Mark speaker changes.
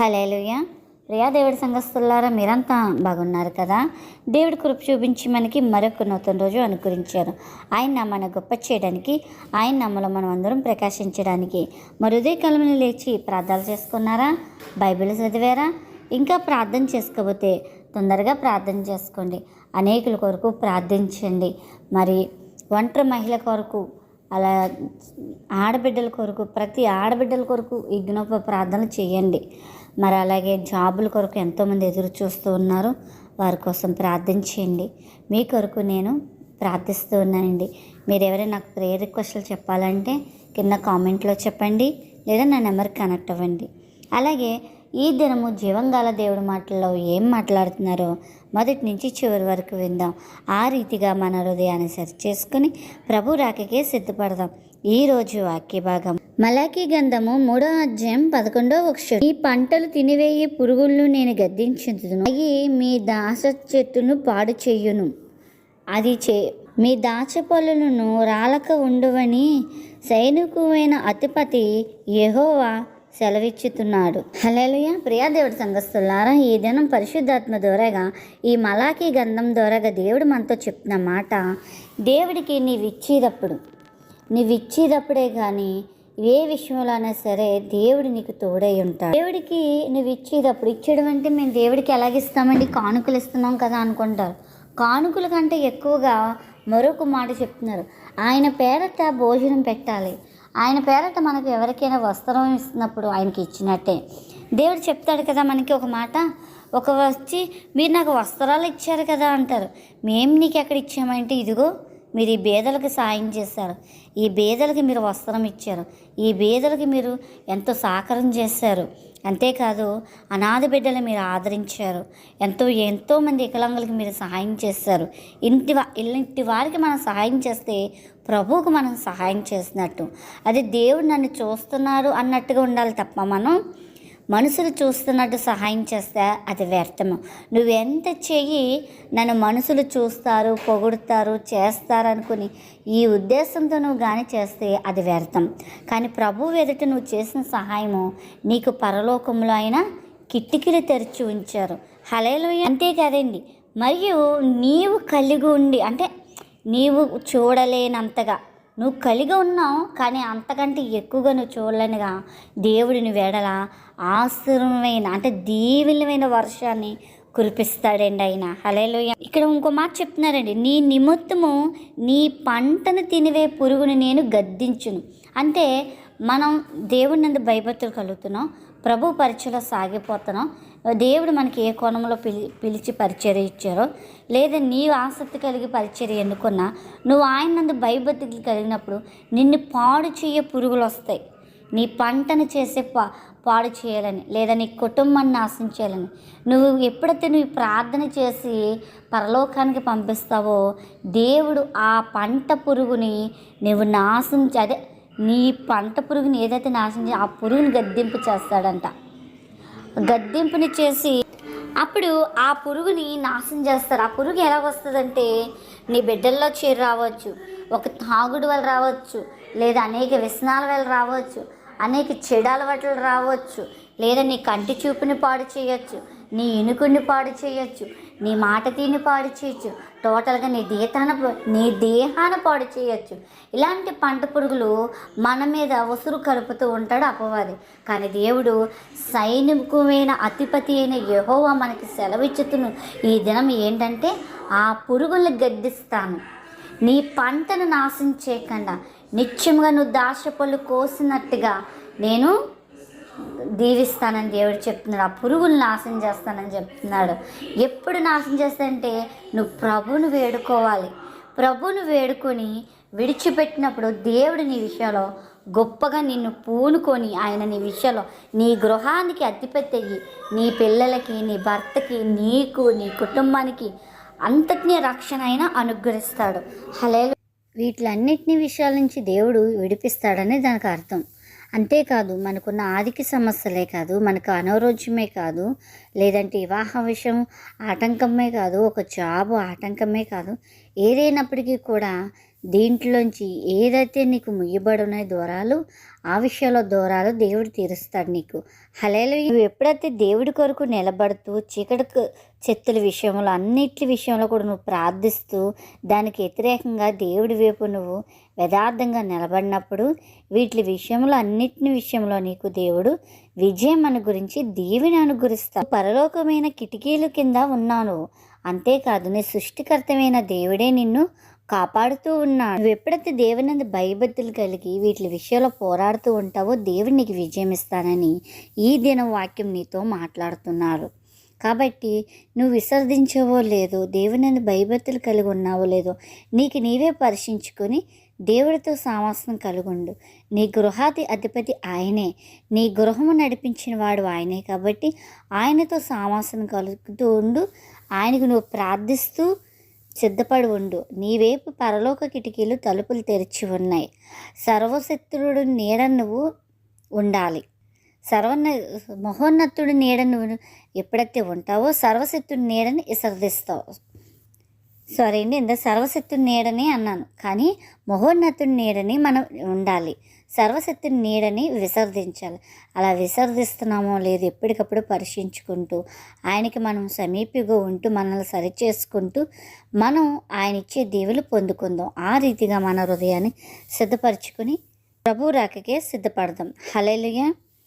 Speaker 1: Hallelujah Priya దేవుడి సంఘస్థులారా మీరంతా బాగున్నారు కదా? దేవుడి కృప చూపించి మనకి మరొక నూతన రోజు అనుకరించారు. ఆయన మన గొప్ప చేయడానికి ఆయన నమ్మలో మనం అందరం ప్రకాశించడానికి. మరి ఉదయ కాలంలో లేచి ప్రార్థనలు చేసుకున్నారా? బైబిల్ చదివారా? ఇంకా ప్రార్థన చేసుకోబోతే తొందరగా ప్రార్థన చేసుకోండి. అనేకుల కొరకు ప్రార్థించండి. మరి ఒంటరి మహిళ కొరకు అలా ఆడబిడ్డల కొరకు ప్రతి ఆడబిడ్డల కొరకు ఈ జ్ఞాప ప్రార్థన చేయండి. మరి అలాగే జాబుల కొరకు ఎంతోమంది ఎదురు చూస్తూ ఉన్నారు. వారి కోసం ప్రార్థన చేయండి. మీ కొరకు నేను ప్రార్థిస్తూ ఉన్నానండి. మీరు ఎవరైనా నాకు ప్రేయర్ రిక్వెస్ట్లు చెప్పాలంటే కింద కామెంట్లో చెప్పండి. లేదా నా నెంబర్ కనెక్ట్ అవ్వండి. అలాగే ఈ దినము జీవంగాల దేవుడి మాటల్లో ఏం మాట్లాడుతున్నారో మొదటి నుంచి చివరి వరకు విందాం. ఆ రీతిగా మన హృదయాన్ని సరి చేసుకుని ప్రభు రాకకే సిద్ధపడదాం. ఈ రోజు వాక్య భాగం. మలాకి గంధము మూడో అధ్యాయం పదకొండో వక్షం ఈ పంటలు తినివేయి పురుగులను నేను గద్దించుదును అవి మీ దాస చెట్టును పాడు చెయ్యును అది చే మీ దాచ రాలక ఉండువని సైనికువైన అతిపతి యెహోవా సెలవిచ్చుతున్నాడు. హలేలుయ ప్రియా దేవుడి సంఘస్థులారా ఈ దినం పరిశుద్ధాత్మ ద్వారాగా ఈ మలాఖీ గంధం ద్వారాగా దేవుడు మనతో చెప్తున్న మాట దేవుడికి నీవు ఇచ్చేటప్పుడు నీవు ఇచ్చేటప్పుడే కానీ ఏ విషయంలోనైనా సరే దేవుడు నీకు తోడై ఉంటాడు. దేవుడికి నువ్వు ఇచ్చేటప్పుడు ఇచ్చేయడం అంటే మేము దేవుడికి ఎలాగిస్తామండి? కానుకలు ఇస్తున్నాం కదా అనుకుంటారు. కానుకల కంటే ఎక్కువగా మరొక మాట చెప్తున్నారు. ఆయన పేరట భోజనం పెట్టాలి. ఆయన పేరట మనకు ఎవరికైనా వస్త్రం ఇస్తున్నప్పుడు ఆయనకి ఇచ్చినట్టే. దేవుడు చెప్తాడు కదా మనకి ఒక మాట ఒక వచ్చి మీరు నాకు వస్త్రాలు ఇచ్చారు కదా అంటారు. మేము నీకు ఎక్కడ ఇచ్చామంటే ఇదిగో మీరు ఈ బేదలకు సాయం చేశారు. ఈ బేదలకి మీరు వస్త్రం ఇచ్చారు. ఈ బేదలకి మీరు ఎంతో సాకారం చేశారు. అంతేకాదు అనాథ బిడ్డలు మీరు ఆదరించారు. ఎంతో ఎంతోమంది వికలాంగులకి మీరు సహాయం చేశారు. ఇంటి వా ఇంటి వారికి మనం సహాయం చేస్తే ప్రభువుకు మనం సహాయం చేసినట్టు. అది దేవుడు నన్ను చూస్తున్నారు అన్నట్టుగా ఉండాలి తప్ప మనం మనుషులు చూస్తున్నట్టు సహాయం చేస్తే అది వ్యర్థము. నువ్వెంత చెయ్యి నన్ను మనుషులు చూస్తారు పొగుడుతారు చేస్తారు అనుకుని ఈ ఉద్దేశంతో నువ్వు కానీ చేస్తే అది వ్యర్థం. కానీ ప్రభు ఎదుట నువ్వు చేసిన సహాయము నీకు పరలోకంలో అయినా కిటికీలు తెరిచి ఉంచారు. హలేలు అంతే కదండి. మరియు నీవు కలిగి ఉండి అంటే నీవు చూడలేనంతగా నువ్వు కలిగి ఉన్నావు కానీ అంతకంటే ఎక్కువగా నువ్వు చూడలేనుగా. దేవుడిని వేడల ఆశ్రమైన అంటే దీవులమైన వర్షాన్ని కురిపిస్తాడండి ఆయన. హలేలోయ ఇక్కడ ఇంకో మాట చెప్తున్నారండి. నీ నిమిత్తము నీ పంటను తినివే పురుగుని నేను గద్దించును. అంటే మనం దేవుడి నుండి భయభక్తులు కలుగుతున్నాం. ప్రభు పరిచయలో సాగిపోతున్నాం. దేవుడు మనకి ఏ కోణంలో పిలి పిలిచి పరిచర్య ఇచ్చారో లేదా నీవు ఆసక్తి కలిగి పరిచర్య ఎన్నుకున్నా నువ్వు ఆయన నందు భయభక్తి కలిగినప్పుడు నిన్ను పాడు చేయ పురుగులు వస్తాయి. నీ పంటను చేసే పా పాడు చేయాలని లేదా నీ కుటుంబాన్ని ఆశించాలని నువ్వు ఎప్పుడైతే నువ్వు ప్రార్థన చేసి పరలోకానికి పంపిస్తావో దేవుడు ఆ పంట పురుగుని నువ్వు నాశించి అదే నీ పంట పురుగుని ఏదైతే నాశనం ఆ పురుగుని గద్దింపు చేస్తాడంట. గద్దింపుని చేసి అప్పుడు ఆ పురుగుని నాశనం చేస్తారు. ఆ పురుగు ఎలా వస్తుందంటే నీ బిడ్డల్లో చీర రావచ్చు ఒక తాగుడు వల్ల రావచ్చు లేదా అనేక వ్యసనాల వల్ల రావచ్చు అనేక చెడు అలవాట్లు రావచ్చు లేదా నీ కంటి చూపుని పాడు చేయొచ్చు నీ ఇనుకుని పాడు చేయొచ్చు నీ మాట తీని పాడు చేయొచ్చు. టోటల్గా నీ దేహాన నీ దేహాన పాడు చేయొచ్చు. ఇలాంటి పంట పురుగులు మన మీద ఉసురు కలుపుతూ ఉంటాడు అపవాది. కానీ దేవుడు సైనికమైన అధిపతి అయిన యహోవా మనకి సెలవిచ్చుతును ఈ దినం ఏంటంటే ఆ పురుగుల్ని గద్దిస్తాను. నీ పంటను నాశనం చేయకుండా నిత్యముగా నువ్వు దాశపళ్ళు కోసినట్టుగా నేను దీవిస్తానని దేవుడు చెప్తున్నాడు. ఆ పురుగులు నాశనం చేస్తానని చెప్తున్నాడు. ఎప్పుడు నాశనం చేస్తానంటే నువ్వు ప్రభువును వేడుకోవాలి. ప్రభువును వేడుకొని విడిచిపెట్టినప్పుడు దేవుడు నీ విషయంలో గొప్పగా నిన్ను పూనుకొని ఆయన నీ విషయంలో నీ గృహానికి అతిపెత్తయ్యి నీ పిల్లలకి నీ భర్తకి నీకు నీ కుటుంబానికి అంతటినీ రక్షణ అయినా అనుగ్రహిస్తాడు. హలే వీటిలన్నిటిని విషయాల నుంచి దేవుడు విడిపిస్తాడని దానికి అర్థం. అంతేకాదు మనకున్న ఆర్థిక సమస్యలే కాదు మనకు అనారోగ్యమే కాదు లేదంటే వివాహ విషయం ఆటంకమే కాదు ఒక జాబ్ ఆటంకమే కాదు ఏదైనప్పటికీ కూడా దీంట్లోంచి ఏదైతే నీకు ముయ్యబడిన దూరాలు ఆ విషయంలో దూరాలు దేవుడు తీరుస్తాడు నీకు. హలేలు నువ్వు ఎప్పుడైతే దేవుడి కొరకు నిలబడుతూ చీకటి చెత్తుల విషయంలో అన్నిటి విషయంలో కూడా నువ్వు ప్రార్థిస్తూ దానికి వ్యతిరేకంగా దేవుడి వైపు నువ్వు యథార్థంగా నిలబడినప్పుడు వీటి విషయంలో అన్నిటిని విషయంలో నీకు దేవుడు విజయం అని గురించి దీవిని అనుగురిస్తావు పరలోకమైన కిటికీల కింద ఉన్నాను అంతేకాదు నీ సృష్టికర్తమైన దేవుడే నిన్ను కాపాడుతూ ఉన్నాడు. నువ్వు ఎప్పుడైతే దేవుని భయభక్తులు కలిగి వీటి విషయంలో పోరాడుతూ ఉంటావో దేవుడు నీకు విజయం ఇస్తానని ఈ దినం వాక్యం నీతో మాట్లాడుతున్నారు కాబట్టి నువ్వు విసర్జించవో లేదో దేవుని భయభక్తులు కలిగి ఉన్నావో లేదో నీకు నీవే పరీక్షించుకొని దేవుడితో సావాసం కలుగుండు నీ గృహాది అధిపతి ఆయనే. నీ గృహము నడిపించిన వాడు ఆయనే కాబట్టి ఆయనతో సావాసం కలుగుతూ ఉండు. ఆయనకు నువ్వు ప్రార్థిస్తూ సిద్ధపడి ఉండు నీవేపు పరలోక కిటికీలు తలుపులు తెరిచి ఉన్నాయి. సర్వశక్తుడు నీడ నువ్వు ఉండాలి. సర్వన్న మహోన్నతుడి నీడ నువ్వు ఎప్పుడైతే ఉంటావో సర్వశక్తుడి నీడని విసర్జిస్తావు. సారీ అండి ఇంత సర్వశక్తుడి నీడని అన్నాను. కానీ మహోన్నతుడి నీడని మనం ఉండాలి. సర్వశక్తిని నీడని విసర్జించాలి. అలా విసర్జిస్తున్నామో లేదు ఎప్పటికప్పుడు పరీక్షించుకుంటూ ఆయనకి మనం సమీపిగా ఉంటూ మనల్ని సరిచేసుకుంటూ మనం ఆయన ఇచ్చే దీవులు పొందుకుందాం. ఆ రీతిగా మన హృదయాన్ని సిద్ధపరచుకుని ప్రభు రాకకే సిద్ధపడదాం. హలేలుగా